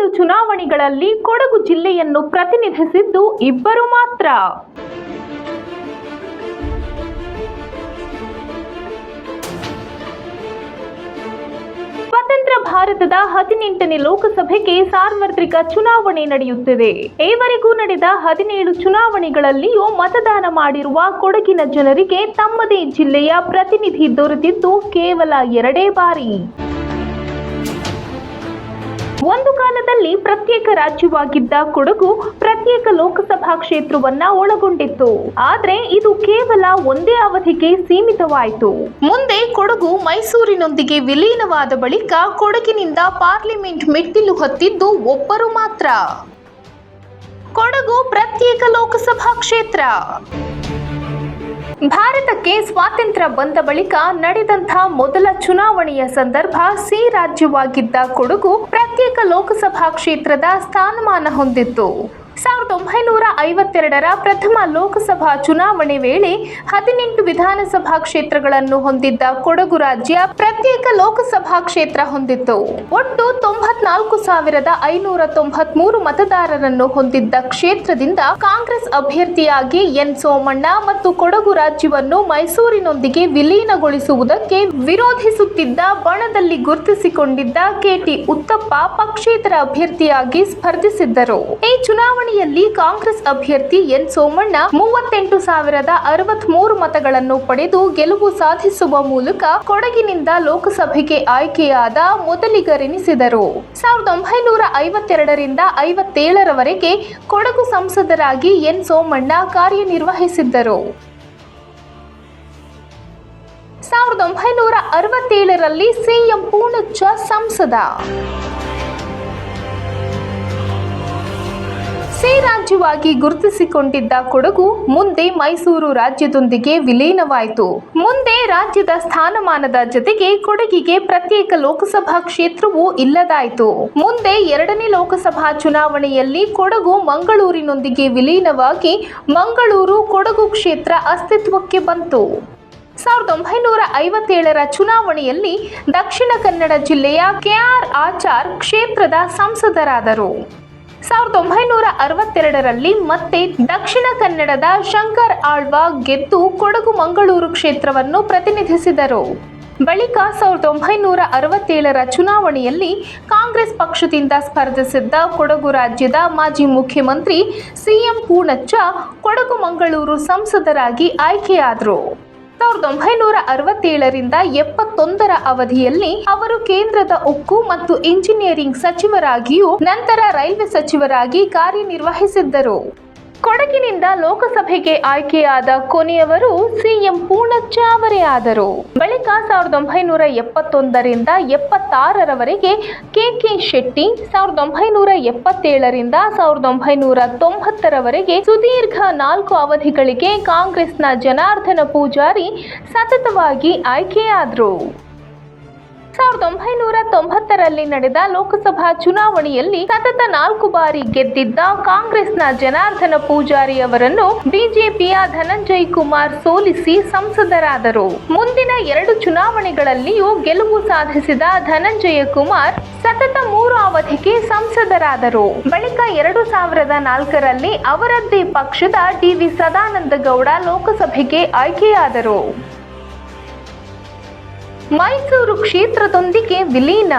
ಹದಿನೇಳು ಚುನಾವಣೆಗಳಲ್ಲಿ ಕೊಡಗು ಜಿಲ್ಲೆಯನ್ನು ಪ್ರತಿನಿಧಿಸಿದ್ದು ಇಬ್ಬರು ಮಾತ್ರ. ಸ್ವತಂತ್ರ ಭಾರತದ ಹದಿನೆಂಟನೇ ಲೋಕಸಭೆಗೆ ಸಾರ್ವತ್ರಿಕ ಚುನಾವಣೆ ನಡೆಯುತ್ತಿದೆ. ಈವರೆಗೂ ನಡೆದ ಹದಿನೇಳು ಚುನಾವಣೆಗಳಲ್ಲಿಯೂ ಮತದಾನ ಮಾಡಿರುವ ಕೊಡಗಿನ ಜನರಿಗೆ ತಮ್ಮದೇ ಜಿಲ್ಲೆಯ ಪ್ರತಿನಿಧಿ ದೊರೆತಿದ್ದು ಕೇವಲ ಎರಡೇ ಬಾರಿ. ಒಂದು ಕಾಲದಲ್ಲಿ ಪ್ರತ್ಯೇಕ ರಾಜ್ಯವಾಗಿದ್ದ ಕೊಡಗು ಪ್ರತ್ಯೇಕ ಲೋಕಸಭಾ ಕ್ಷೇತ್ರವನ್ನ ಒಳಗೊಂಡಿತ್ತು. ಆದ್ರೆ ಇದು ಕೇವಲ ಒಂದೇ ಅವಧಿಗೆ ಸೀಮಿತವಾಯಿತು. ಮುಂದೆ ಕೊಡಗು ಮೈಸೂರಿನೊಂದಿಗೆ ವಿಲೀನವಾದ ಬಳಿಕ ಕೊಡಗಿನಿಂದ ಪಾರ್ಲಿಮೆಂಟ್ ಮೆಟ್ಟಿಲು ಹತ್ತಿದ್ದು ಒಬ್ಬರು ಮಾತ್ರ. ಕೊಡಗು ಪ್ರತ್ಯೇಕ ಲೋಕಸಭಾ ಕ್ಷೇತ್ರ. ಭಾರತಕ್ಕೆ ಸ್ವಾತಂತ್ರ್ಯ ಬಂದ ಬಳಿಕ ನಡೆದಂತಹ ಮೊದಲ ಚುನಾವಣೆಯ ಸಂದರ್ಭ ಸಿ ರಾಜ್ಯವಾಗಿದ್ದ ಕೊಡಗು ಪ್ರತ್ಯೇಕ ಲೋಕಸಭಾ ಕ್ಷೇತ್ರದ ಸ್ಥಾನಮಾನ ಹೊಂದಿತ್ತು. ಸಾವಿರದ ಒಂಬೈನೂರ ಐವತ್ತೆರಡರ ಪ್ರಥಮ ಲೋಕಸಭಾ ಚುನಾವಣೆ ವೇಳೆ ಹದಿನೆಂಟು ವಿಧಾನಸಭಾ ಕ್ಷೇತ್ರಗಳನ್ನು ಹೊಂದಿದ್ದ ಕೊಡಗು ರಾಜ್ಯ ಪ್ರತ್ಯೇಕ ಲೋಕಸಭಾ ಕ್ಷೇತ್ರ ಹೊಂದಿತ್ತು. ಒಟ್ಟು ತೊಂಬತ್ನಾಲ್ಕು ಸಾವಿರದ ಐನೂರ ತೊಂಬತ್ಮೂರು ಮತದಾರರನ್ನು ಹೊಂದಿದ್ದ ಕ್ಷೇತ್ರದಿಂದ ಕಾಂಗ್ರೆಸ್ ಅಭ್ಯರ್ಥಿಯಾಗಿ ಎನ್ ಸೋಮಣ್ಣ ಮತ್ತು ಕೊಡಗು ರಾಜ್ಯವನ್ನು ಮೈಸೂರಿನೊಂದಿಗೆ ವಿಲೀನಗೊಳಿಸುವುದಕ್ಕೆ ವಿರೋಧಿಸುತ್ತಿದ್ದ ಬಣದಲ್ಲಿ ಗುರುತಿಸಿಕೊಂಡಿದ್ದ ಕೆಟಿ ಉತ್ತಪ್ಪ ಪಕ್ಷೇತರ ಅಭ್ಯರ್ಥಿಯಾಗಿ ಸ್ಪರ್ಧಿಸಿದ್ದರು. ಈ ಚುನಾವಣೆಯಲ್ಲಿ ಕಾಂಗ್ರೆಸ್ ಅಭ್ಯರ್ಥಿ ಎನ್ ಸೋಮಣ್ಣ ಮೂವತ್ತೆಂಟು ಸಾವಿರದ ಅರವತ್ಮೂರು ಮತಗಳನ್ನು ಪಡೆದು ಗೆಲುವು ಸಾಧಿಸುವ ಮೂಲಕ ಕೊಡಗಿನಿಂದ ಲೋಕಸಭೆಗೆ ಆಯ್ಕೆಯಾದ ಮೊದಲಿಗರೆನಿಸಿದರು. ಸಾವಿರದ ಒಂಬೈನೂರ ಐವತ್ತೆರಡರಿಂದ ಐವತ್ತೇಳರವರೆಗೆ ಕೊಡಗು ಸಂಸದರಾಗಿ ಎನ್ ಸೋಮಣ್ಣ ಕಾರ್ಯನಿರ್ವಹಿಸಿದ್ದರು. ಸಾವಿರದ ಒಂಬೈನೂರ ಅರವತ್ತೇಳರಲ್ಲಿ ಸಿಎಂ ಪೂರ್ಣಚ್ಚ ಸಂಸದ. ಸಿ ರಾಜ್ಯವಾಗಿ ಗುರುತಿಸಿಕೊಂಡಿದ್ದ ಕೊಡಗು ಮುಂದೆ ಮೈಸೂರು ರಾಜ್ಯದೊಂದಿಗೆ ವಿಲೀನವಾಯಿತು. ಮುಂದೆ ರಾಜ್ಯದ ಸ್ಥಾನಮಾನದ ಜೊತೆಗೆ ಕೊಡಗಿಗೆ ಪ್ರತ್ಯೇಕ ಲೋಕಸಭಾ ಕ್ಷೇತ್ರವೂ ಇಲ್ಲದಾಯಿತು. ಮುಂದೆ ಎರಡನೇ ಲೋಕಸಭಾ ಚುನಾವಣೆಯಲ್ಲಿ ಕೊಡಗು ಮಂಗಳೂರಿನೊಂದಿಗೆ ವಿಲೀನವಾಗಿ ಮಂಗಳೂರು ಕೊಡಗು ಕ್ಷೇತ್ರ ಅಸ್ತಿತ್ವಕ್ಕೆ ಬಂತು. ಸಾವಿರದ ಒಂಬೈನೂರ ಐವತ್ತೇಳರ ಚುನಾವಣೆಯಲ್ಲಿ ದಕ್ಷಿಣ ಕನ್ನಡ ಜಿಲ್ಲೆಯ ಕೆಆರ್ ಆಚಾರ್ ಕ್ಷೇತ್ರದ ಸಂಸದರಾದರು. ಸಾವಿರದ ಒಂಬೈನೂರ ಅರವತ್ತೆರಡರಲ್ಲಿ ಮತ್ತೆ ದಕ್ಷಿಣ ಕನ್ನಡದ ಶಂಕರ್ ಆಳ್ವ ಗೆದ್ದು ಕೊಡಗು ಮಂಗಳೂರು ಕ್ಷೇತ್ರವನ್ನು ಪ್ರತಿನಿಧಿಸಿದರು. ಬಳಿಕ ಸಾವಿರದ ಒಂಬೈನೂರ ಅರವತ್ತೇಳರ ಚುನಾವಣೆಯಲ್ಲಿ ಕಾಂಗ್ರೆಸ್ ಪಕ್ಷದಿಂದ ಸ್ಪರ್ಧಿಸಿದ್ದ ಕೊಡಗು ರಾಜ್ಯದ ಮಾಜಿ ಮುಖ್ಯಮಂತ್ರಿ ಸಿಎಂ ಪೂಣಚ್ಚ ಕೊಡಗು ಮಂಗಳೂರು ಸಂಸದರಾಗಿ ಆಯ್ಕೆಯಾದರು. ಸಾವಿರದ ಒಂಬೈನೂರ ಅರವತ್ತೇಳರಿಂದ ಎಪ್ಪತ್ತೊಂದರ ಅವಧಿಯಲ್ಲಿ ಅವರು ಕೇಂದ್ರದ ಉಕ್ಕು ಮತ್ತು ಇಂಜಿನಿಯರಿಂಗ್ ಸಚಿವರಾಗಿಯೂ ನಂತರ ರೈಲ್ವೆ ಸಚಿವರಾಗಿ ಕಾರ್ಯನಿರ್ವಹಿಸಿದ್ದರು ಕೊಡಗಿನಿಂದ ಲೋಕಸಭೆಗೆ ಆಯ್ಕೆಯಾದ ಕೊನೆಯವರು ಸಿಎಂ ಪೂರ್ಣಚ್ಚ ಆದರು. ಬಳಿಕ ಸಾವಿರದ ಒಂಬೈನೂರ ಎಪ್ಪತ್ತೊಂದರಿಂದ ಎಪ್ಪತ್ತಾರರವರೆಗೆ ಕೆಕೆ ಶೆಟ್ಟಿ, ಸಾವಿರದ ಒಂಬೈನೂರ ಎಪ್ಪತ್ತೇಳರಿಂದ ಸಾವಿರದ ಒಂಬೈನೂರ ತೊಂಬತ್ತರವರೆಗೆ ಸುದೀರ್ಘ ನಾಲ್ಕು ಅವಧಿಗಳಿಗೆ ಕಾಂಗ್ರೆಸ್ನ ಜನಾರ್ದನ ಪೂಜಾರಿ ಸತತವಾಗಿ ಆಯ್ಕೆಯಾದರು. ಸಾವಿರದ ಒಂಬೈನೂರ ತೊಂಬತ್ತರಲ್ಲಿ ನಡೆದ ಲೋಕಸಭಾ ಚುನಾವಣೆಯಲ್ಲಿ ಸತತ ನಾಲ್ಕು ಬಾರಿ ಗೆದ್ದಿದ್ದ ಕಾಂಗ್ರೆಸ್ನ ಜನಾರ್ದನ ಪೂಜಾರಿ ಅವರನ್ನು ಬಿಜೆಪಿಯ ಧನಂಜಯ್ ಕುಮಾರ್ ಸೋಲಿಸಿ ಸಂಸದರಾದರು. ಮುಂದಿನ ಎರಡು ಚುನಾವಣೆಗಳಲ್ಲಿಯೂ ಗೆಲುವು ಸಾಧಿಸಿದ ಧನಂಜಯ ಕುಮಾರ್ ಸತತ ಮೂರು ಅವಧಿಗೆ ಸಂಸದರಾದರು. ಬಳಿಕ ಎರಡು ಸಾವಿರದ ನಾಲ್ಕರಲ್ಲಿ ಅವರದ್ದೇ ಪಕ್ಷದ ಡಿವಿ ಸದಾನಂದ ಗೌಡ ಲೋಕಸಭೆಗೆ ಆಯ್ಕೆಯಾದರು. ಮೈಸೂರು ಕ್ಷೇತ್ರದೊಂದಿಗೆ ವಿಲೀನ.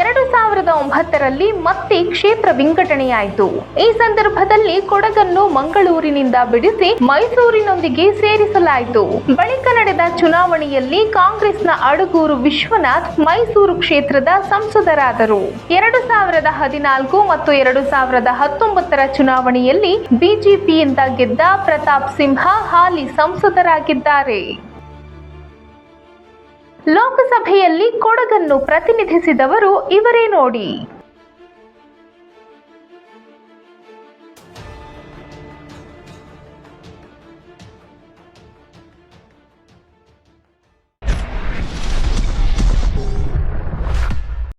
ಎರಡು ಸಾವಿರದ ಒಂಬತ್ತರಲ್ಲಿ ಮತ್ತೆ ಕ್ಷೇತ್ರ ವಿಂಗಡಣೆಯಾಯಿತು. ಈ ಸಂದರ್ಭದಲ್ಲಿ ಕೊಡಗನ್ನು ಮಂಗಳೂರಿನಿಂದ ಬಿಡಿಸಿ ಮೈಸೂರಿನೊಂದಿಗೆ ಸೇರಿಸಲಾಯಿತು. ಬಳಿಕ ನಡೆದ ಚುನಾವಣೆಯಲ್ಲಿ ಕಾಂಗ್ರೆಸ್ನ ಅಡಗೂರು ವಿಶ್ವನಾಥ್ ಮೈಸೂರು ಕ್ಷೇತ್ರದ ಸಂಸದರಾದರು. ಎರಡು ಸಾವಿರದ ಹದಿನಾಲ್ಕು ಮತ್ತು ಎರಡು ಸಾವಿರದ ಹತ್ತೊಂಬತ್ತರ ಚುನಾವಣೆಯಲ್ಲಿ ಬಿಜೆಪಿಯಿಂದ ಗೆದ್ದ ಪ್ರತಾಪ್ ಸಿಂಹ ಹಾಲಿ ಸಂಸದರಾಗಿದ್ದಾರೆ. ಲೋಕಸಭೆಯಲ್ಲಿ ಕೊಡಗನ್ನು ಪ್ರತಿನಿಧಿಸಿದವರು ಇವರೇ ನೋಡಿ.